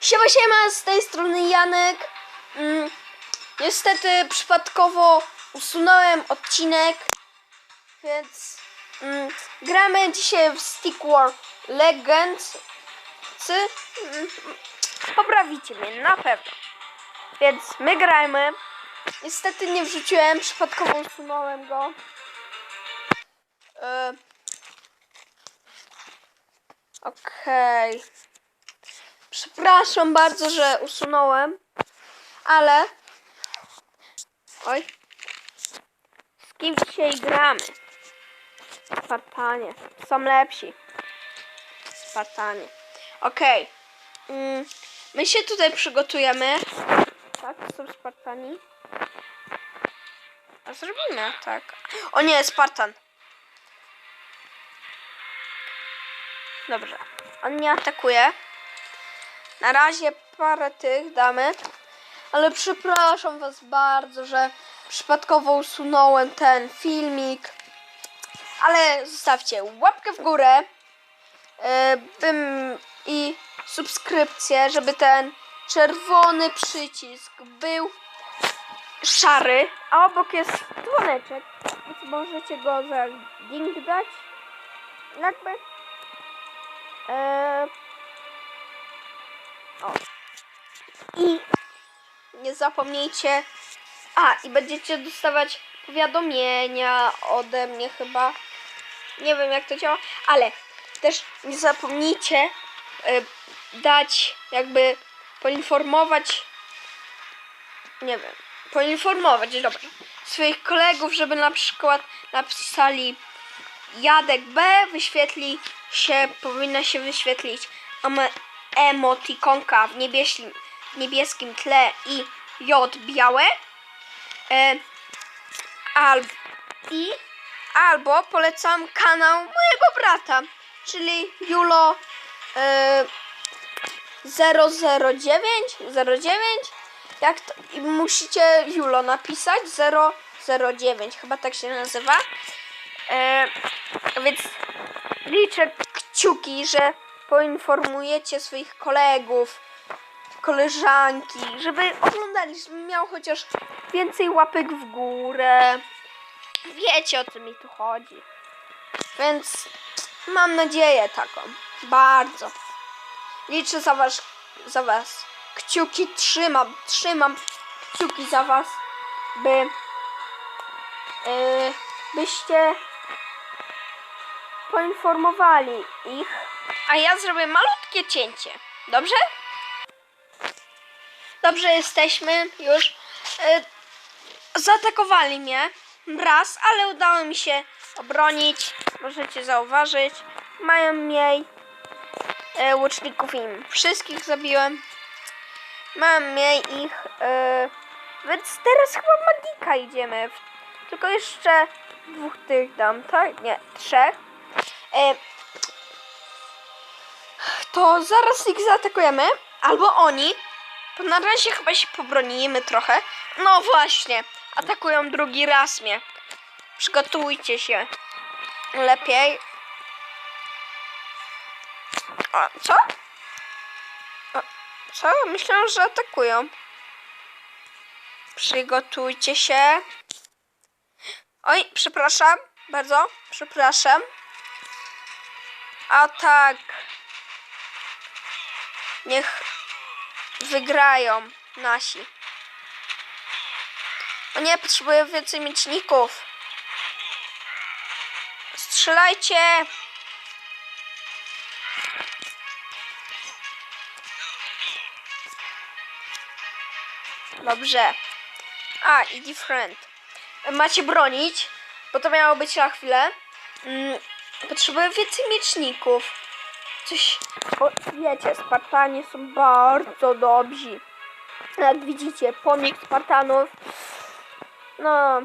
Siema, siema, z tej strony Janek. Mm, niestety przypadkowo usunąłem odcinek, więc mm, gramy dzisiaj w Stick War Legends. Mm, poprawicie mnie, na pewno. Więc my grajmy. Niestety nie wrzuciłem, przypadkowo usunąłem go. E, Okej. Przepraszam bardzo, że usunąłem, ale. Oj. Z kim dzisiaj gramy? Spartanie. Są lepsi. Spartanie. Okej. Mm, my się tutaj przygotujemy. Tak, są Spartani. A zrobimy, tak. O nie, Spartan. Dobrze. On nie atakuje. Na razie parę tych damy. Ale przepraszam Was bardzo, że przypadkowo usunąłem ten filmik. Ale zostawcie łapkę w górę yy, bym, i subskrypcję, żeby ten czerwony przycisk był szary, a obok jest dzwoneczek, więc możecie go za link dać. Jakby. Eee, o. I nie zapomnijcie. A, i będziecie dostawać powiadomienia ode mnie chyba. Nie wiem jak to działa, ale też nie zapomnijcie e, dać, jakby poinformować. Nie wiem, poinformować, dobra, swoich kolegów, żeby na przykład napisali Jadek B wyświetli się, powinna się wyświetlić emotikonka w niebieskim, niebieskim tle i J białe. E, al, I albo polecam kanał mojego brata, czyli Julo e, 009 09 jak to, musicie Julo napisać 009 chyba tak się nazywa e, więc liczę kciuki, że poinformujecie swoich kolegów, koleżanki, żeby oglądali, żeby miał chociaż więcej łapek w górę. Wiecie o co mi tu chodzi. Więc mam nadzieję taką. Bardzo. Liczę za was, za was. Kciuki trzymam, trzymam kciuki za was, by yy, byście poinformowali ich, a ja zrobię malutkie cięcie. Dobrze? Dobrze, jesteśmy już. E, zaatakowali mnie raz, ale udało mi się obronić. Możecie zauważyć. Mają mniej e, łuczników im. Wszystkich zabiłem. Mam mniej ich. E, więc teraz chyba magika idziemy. Tylko jeszcze dwóch tych dam, tak? Nie, trzech. E, to zaraz ich zaatakujemy, albo oni. To na razie chyba się pobronimy trochę. No właśnie, atakują drugi raz mnie. Przygotujcie się lepiej. A, co? A, co? Myślałam, że atakują. Przygotujcie się. Oj, przepraszam. Bardzo, przepraszam. Atak. Niech wygrają nasi. O nie, potrzebuję więcej mieczników. Strzelajcie! Dobrze. A, i different. Macie bronić, bo to miało być na chwilę. Mm, potrzebuję więcej mieczników. Coś, bo wiecie, Spartanie są bardzo dobrzy. Jak widzicie, pomnik Spartanów. No,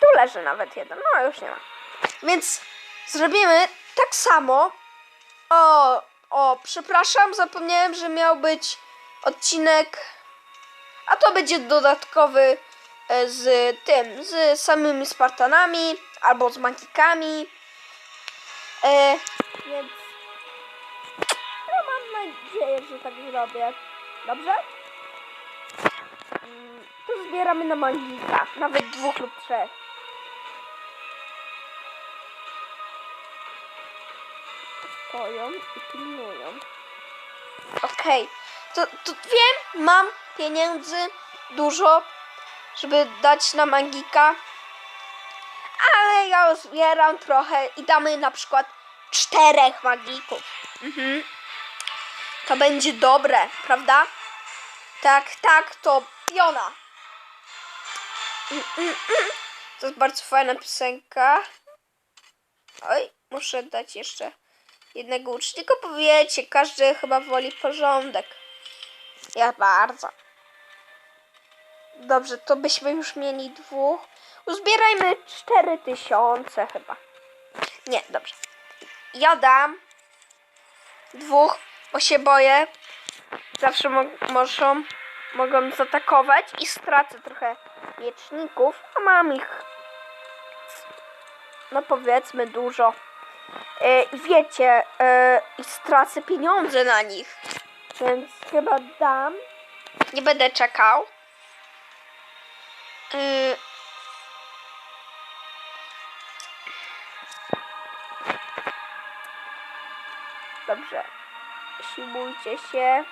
tu leży nawet jeden. No, już nie ma. Więc zrobimy tak samo. O, o, przepraszam, zapomniałem, że miał być odcinek. A to będzie dodatkowy e, z tym, z samymi Spartanami albo z magikami. E, więc nadzieję, że tak zrobię. Dobrze? Mm, To zbieramy na magika. Nawet dwóch lub trzech. Stoją i pilnują. Okej. To, to wiem, mam pieniędzy dużo, żeby dać na magika. Ale ja zbieram trochę i damy na przykład czterech magików. Mhm. To będzie dobre, prawda? Tak, tak, to piona. Mm, mm, mm. To jest bardzo fajna piosenka. Oj, muszę dać jeszcze jednego ucznika, bo wiecie, każdy chyba woli porządek. Ja bardzo. Dobrze, to byśmy już mieli dwóch. Uzbierajmy cztery tysiące chyba. Nie, dobrze. Ja dam dwóch, bo się boję. Zawsze mo muszą, mogą zaatakować i stracę trochę mieczników, a mam ich no powiedzmy dużo. I wiecie, e, i stracę pieniądze na nich. Więc chyba dam. Nie będę czekał. Y, Siłujcie się.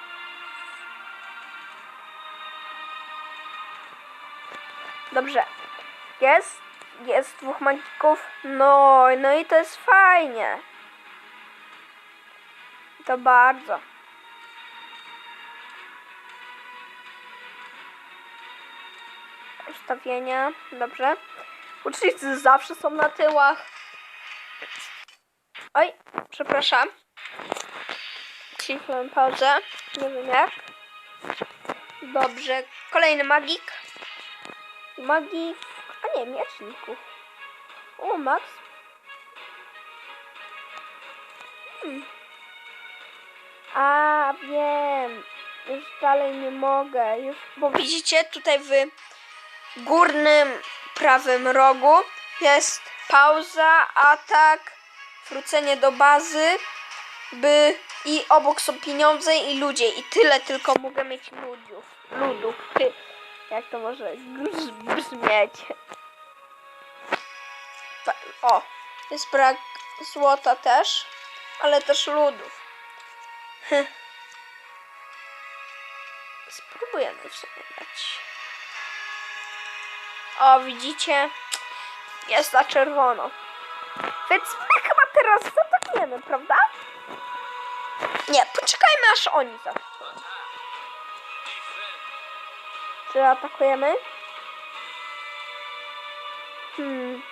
Dobrze. Jest. Jest dwóch magików. No, no i to jest fajnie. To bardzo. Ustawienia. Dobrze. Ucznicy zawsze są na tyłach. Oj, przepraszam. Kliknąłem pauzę. Nie wiem jak. Dobrze. Kolejny magik. Magik. A nie, mieczników. O, Max. Hmm. A, wiem. Już dalej nie mogę. Już, bo widzicie tutaj w górnym prawym rogu jest pauza, atak, wrócenie do bazy, by i obok są pieniądze i ludzie i tyle tylko mogę mieć ludziów. Ludów. Jak to może brzmieć? O, jest brak złota też, ale też ludów. Spróbujemy w. O, widzicie? Jest na czerwono. Więc my chyba teraz zaatakujemy, prawda? Nie, poczekajmy aż oni zaatakują. Czy atakujemy? Hmm.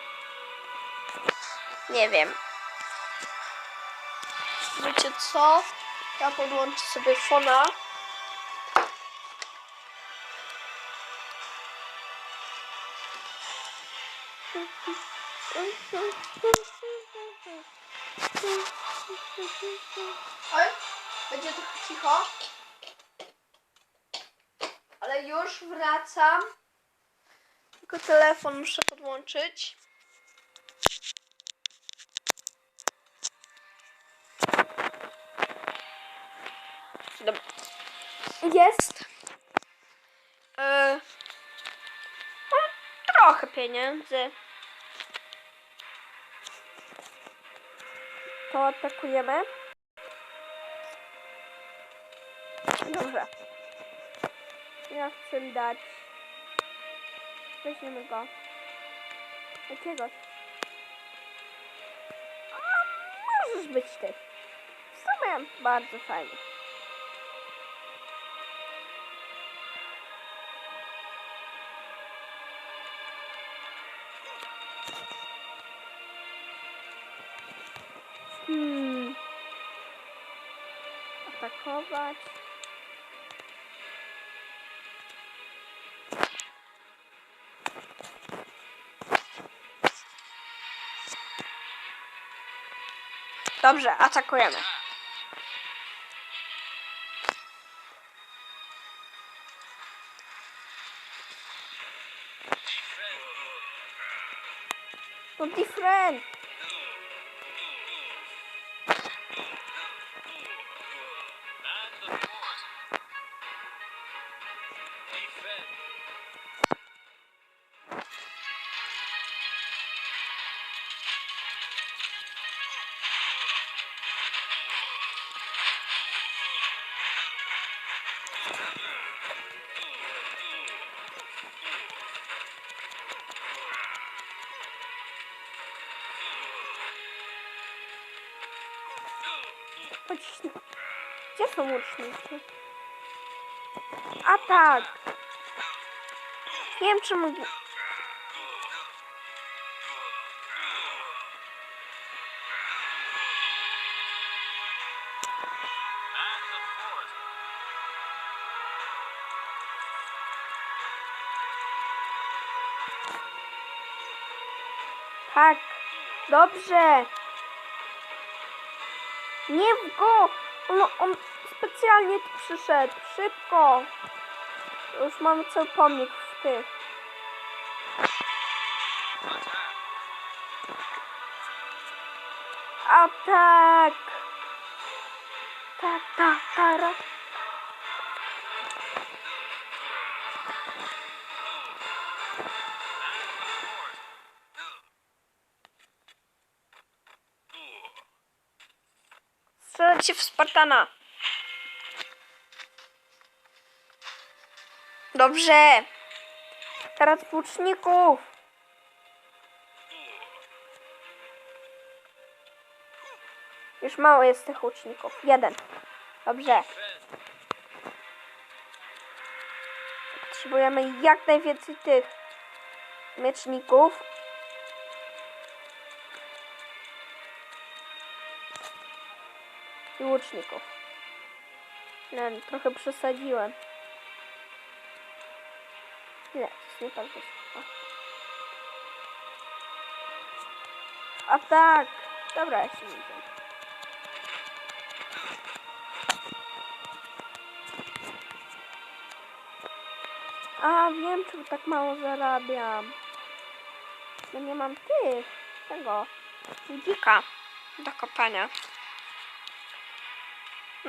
Nie wiem. Wiecie co? Ja podłączę sobie fona. Oj, będzie trochę cicho. Ale już wracam. Tylko telefon muszę podłączyć. Dobra. Jest. Mam trochę pieniędzy. To atakujemy. Dobrze. Ja chcę dać. Weźmiemy go. Jakiegoś. A, możesz być ty. W sumie bardzo fajnie. Hmm. Atakować. Dobrze, atakujemy. No different. Chodź. Gdzie są łuczniki? A tak. Nie wiem czemu. Tak. Dobrze. Nie w go! On, on specjalnie tu przyszedł. Szybko! Już mamy cały pomnik w tych. A tak! Tak, tak, tak. Spartana. Dobrze. Teraz łuczników. Już mało jest tych łuczników. Jeden. Dobrze. Potrzebujemy jak najwięcej tych mieczników. I łuczników. No, trochę przesadziłem. Nie, to jest nie tak wysoko. A tak! Dobra, ja się widzę. A, wiem, czemu tak mało zarabiam. No nie mam tych, tego, dzika do kopania.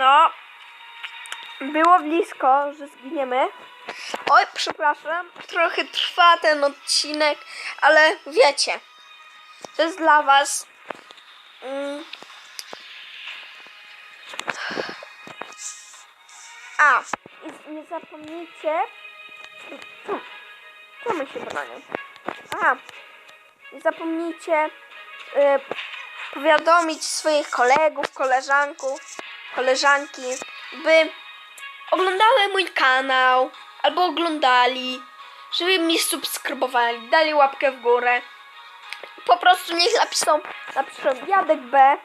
No, było blisko, że zginiemy. Oj, przepraszam, trochę trwa ten odcinek, ale wiecie, to jest dla Was. Mm. A, nie zapomnijcie. Co my się bronią? Aha, nie zapomnijcie y, powiadomić swoich kolegów, koleżanków, koleżanki, by oglądały mój kanał albo oglądali, żeby mi subskrybowali, dali łapkę w górę. Po prostu niech napiszą, napiszą Jadek B.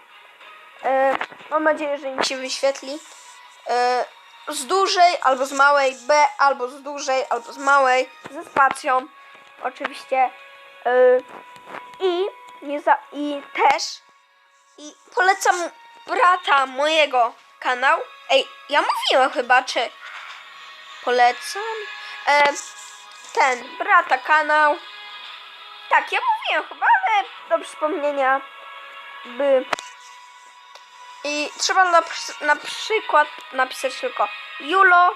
E, mam nadzieję, że im się wyświetli. E, z dużej albo z małej B, albo z dużej albo z małej, ze spacją oczywiście. E, I, nie za, I też i polecam brata mojego kanał. Ej, ja mówiłem chyba, czy polecam? E, ten, brata kanał. Tak, ja mówiłem chyba, ale do przypomnienia by... I trzeba na, na przykład napisać tylko Julo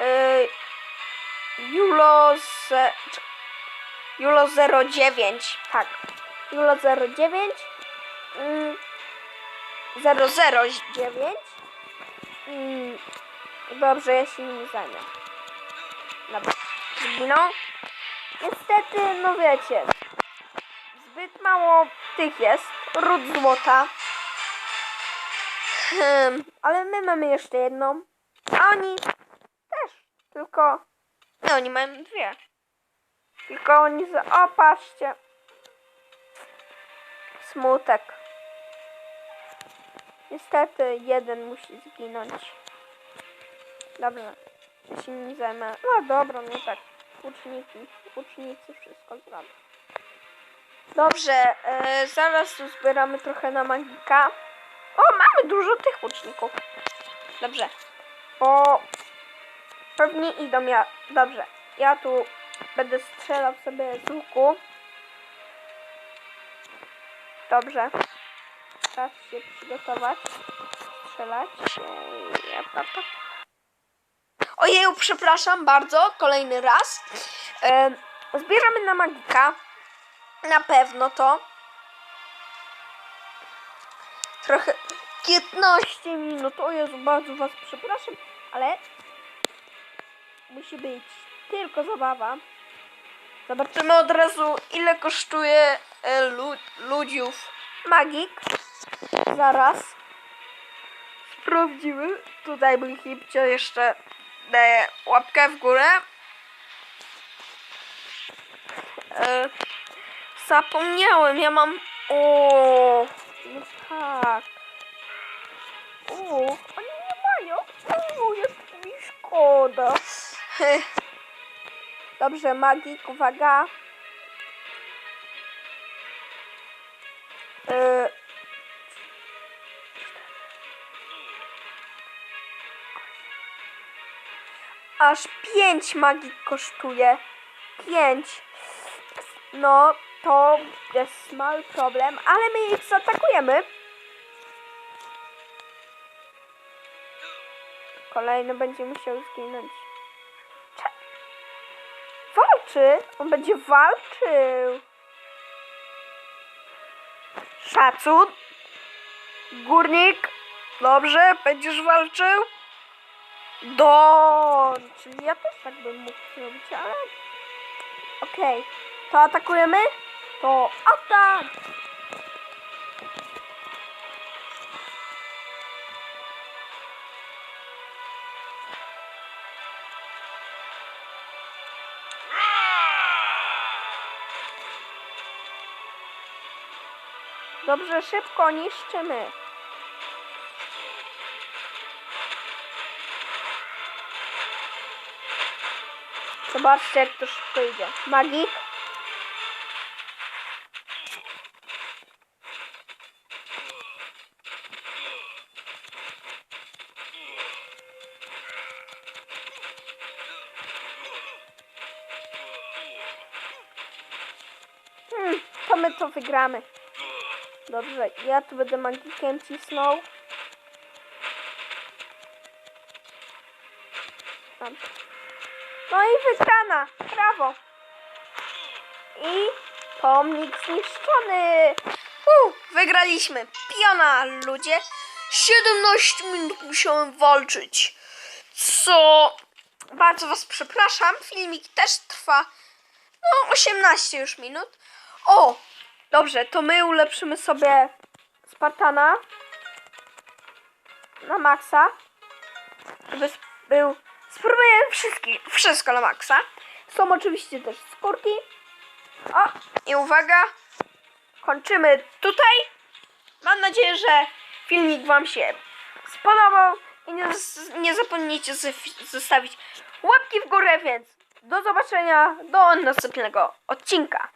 y, Julo z, czy- Julo 09 tak Julo 09 mm, 009 mm, Dobrze, ja się nim zajmę Dobra, zginął Niestety, no wiecie Zbyt mało tych jest Ród złota Hmm, ale my mamy jeszcze jedną. A oni też. Tylko. Nie, oni mają dwie. Tylko oni za. O, patrzcie. Smutek. Niestety jeden musi zginąć. Dobrze. Ja się nim zajmę. No dobra, no tak. Uczniki. Ucznicy wszystko zrobią. Dobrze, e, zaraz zbieramy trochę na magika. O, mamy dużo tych łuczników. Dobrze. Bo pewnie idą ja. Dobrze. Ja tu będę strzelał sobie z łuku. Dobrze. Czas się przygotować. Strzelać. Ojeju, przepraszam bardzo. Kolejny raz. Zbieramy na magika. Na pewno to. trochę 15 minut. O Jezu, bardzo Was przepraszam, ale musi być tylko zabawa. Zobaczymy od razu, ile kosztuje e, lu ludziów magik. Zaraz. Sprawdzimy. Tutaj był hipcio jeszcze daje łapkę w górę. E, zapomniałem, ja mam... O, no tak. O, oni nie mają. O, jak mi szkoda. Dobrze, magik, uwaga. Aż pięć magik kosztuje. Pięć. No, to jest mały problem, ale my ich zaatakujemy. Kolejny będzie musiał zginąć. Cze- Walczy! On będzie walczył! Szacun! Górnik! Dobrze, będziesz walczył? Do, czyli ja też tak bym mógł zrobić, ale... Okej, to atakujemy? To atak! Dobrze, szybko niszczymy. Zobaczcie, jak to szybko idzie. Magik. Hmm, my to wygramy. Dobrze, ja tu będę magikiem cisnął. Tam. No i wygrana. Brawo. I pomnik zniszczony. Uh, wygraliśmy. Piona, ludzie. 17 minut musiałem walczyć. Co? Bardzo was przepraszam. Filmik też trwa no 18 już minut. O! Dobrze, to my ulepszymy sobie Spartana na maksa. Żeby był. Spróbuję wszystkie, wszystko na maksa. Są oczywiście też skórki. O, i uwaga, kończymy tutaj. Mam nadzieję, że filmik Wam się spodobał. I nie, nie zapomnijcie zostawić łapki w górę, więc do zobaczenia do następnego odcinka.